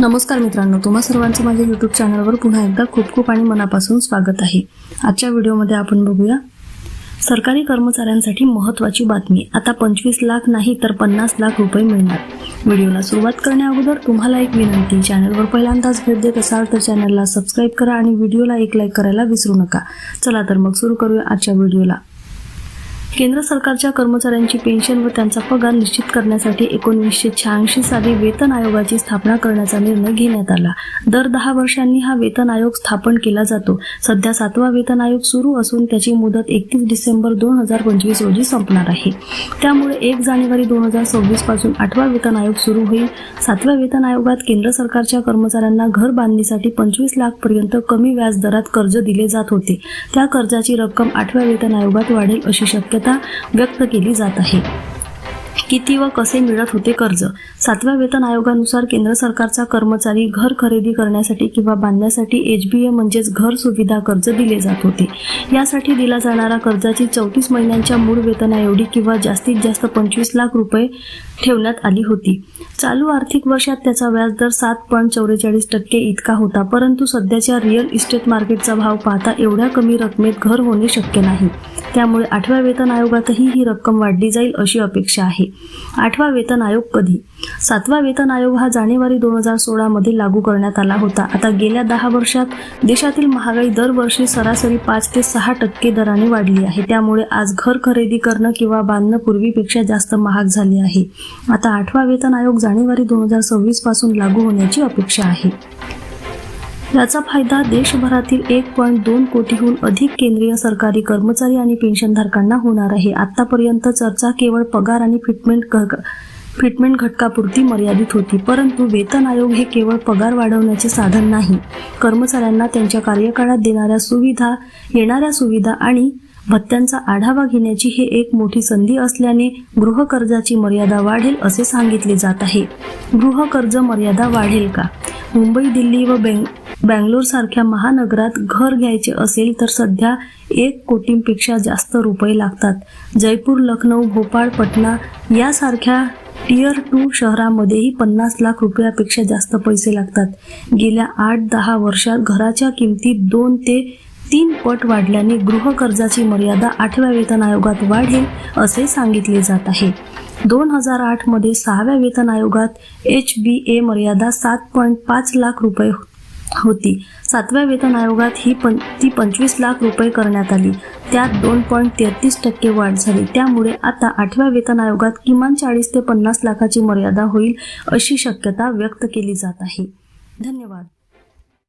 नमस्कार मित्रांनो तुम्हा सर्वांचं माझ्या यूट्यूब चॅनलवर पुन्हा एकदा खूप खूप आणि मनापासून स्वागत आहे. आजच्या व्हिडिओमध्ये आपण बघूया सरकारी कर्मचाऱ्यांसाठी महत्त्वाची बातमी. आता पंचवीस लाख नाही तर पन्नास लाख रुपये मिळणार. व्हिडिओला सुरुवात करण्याअगोदर तुम्हाला एक विनंती चॅनलवर पहिल्यांदाच भेट देत असाल तर चॅनलला सबस्क्राईब करा आणि व्हिडिओला एक लाईक करायला विसरू नका. चला तर मग सुरू करूया आजच्या व्हिडिओला. केंद्र सरकारच्या कर्मचाऱ्यांची पेन्शन व त्यांचा पगार निश्चित करण्यासाठी एकोणीसशे शहाऐंशी साली वेतन आयोगाची स्थापना करण्याचा निर्णय घेण्यात आला. दर दहा वर्षांनी हा वेतन आयोग स्थापन केला जातो. सध्या सातवा वेतन आयोग सुरू असून त्याची मुदत एकतीस डिसेंबर दोन हजार पंचवीस रोजी संपणार आहे. त्यामुळे एक जानेवारी दोन हजार सव्वीसपासून आठवा वेतन आयोग सुरू होईल. सातव्या वेतन आयोगात केंद्र सरकारच्या कर्मचाऱ्यांना घर बांधणीसाठी पंचवीस लाख पर्यंत कमी व्याज दरात कर्ज दिले जात होते. त्या कर्जाची रक्कम आठव्या वेतन आयोगात वाढेल अशी शक्यता व्यक्त केली जात आहे. किती व कसे मिळत होते कर्ज? सातव्या वेतन आयोगानुसार केंद्र सरकारचा कर्मचारी घर खरेदी करण्यासाठी किंवा बांधण्यासाठी एच बी ए म्हणजेच घर सुविधा कर्ज दिले जात होते. यासाठी दिला जाणारा कर्जाची चौतीस महिन्यांच्या मूळ वेतनाएवढी किंवा जास्तीत जास्त पंचवीस लाख रुपये ठेवण्यात आली होती. चालू आर्थिक वर्षात त्याचा व्याजदर सात पॉईंट चौवेचाळीस टक्के इतका होता परंतु सध्याच्या रिअल इस्टेट मार्केटचा भाव पाहता एवढ्या कमी रकमेत घर होणे शक्य नाही. त्यामुळे आठव्या वेतन आयोगातही ही रक्कम वाढली जाईल अशी अपेक्षा आहे. आठवा वेतन आयोग कधी? सातवा वेतन आयोग हा जानेवारी दोन हजार सोळामध्ये लागू करण्यात आला होता. आता गेल्या दहा वर्षात देशातील महागाई दरवर्षी सरासरी पाच ते सहा टक्के दराने वाढली आहे. त्यामुळे आज घर खरेदी करणं किंवा बांधणं पूर्वीपेक्षा जास्त महाग झाले आहे. आता आठवा वेतन आयोग जानेवारी दोन हजार सव्वीसपासून लागू होण्याची अपेक्षा आहे. याचा फायदा देशभरातील एक पॉईंट दोन कोटीहून अधिक केंद्रीय सरकारी कर्मचारी आणि पेन्शनधारकांना होणार आहे. आतापर्यंत चर्चा केवळ पगार आणि फिटमेंट फिटमेंट घटकापुरती मर्यादित होती परंतु वेतन आयोग हे केवळ पगार वाढवण्याचे साधन नाही. कर्मचाऱ्यांना त्यांच्या कार्यकाळात देणाऱ्या सुविधा येणाऱ्या सुविधा आणि भत्त्यांचा आढावा घेण्याची हे एक मोठी संधी असल्याने गृहकर्जाची मर्यादा वाढेल असे सांगितले जात आहे. गृहकर्ज मर्यादा वाढेल का? मुंबई दिल्ली व बँग बँगलोर सारख्या महानगरात घर घ्यायचे असेल तर सध्या एक कोटींपेक्षा जास्त रुपये लागतात. जयपूर लखनौ भोपाळ पटना यासारख्या टियर टू शहरामध्येही पन्नास लाख रुपयापेक्षा जास्त पैसे लागतात. गेल्या आठ दहा वर्षात घराच्या किमतीत दोन ते तीन पट वाढल्याने गृहकर्जाची मर्यादा आठव्या वेतन आयोगात वाढेल असे सांगितले जात आहे. दोन हजार आठमध्ये सहाव्या वेतन आयोगात एच बी ए मर्यादा सात पॉईंट पाच लाख रुपये होती. सातव्या वेतन आयोगात ही पं ती पंचवीस लाख रुपये करण्यात आली. त्यात दोन पॉईंट तेहतीस टक्के वाढ झाली. त्यामुळे आता आठव्या वेतन आयोगात किमान चाळीस ते पन्नास लाखाची मर्यादा होईल अशी शक्यता व्यक्त केली जात आहे. धन्यवाद.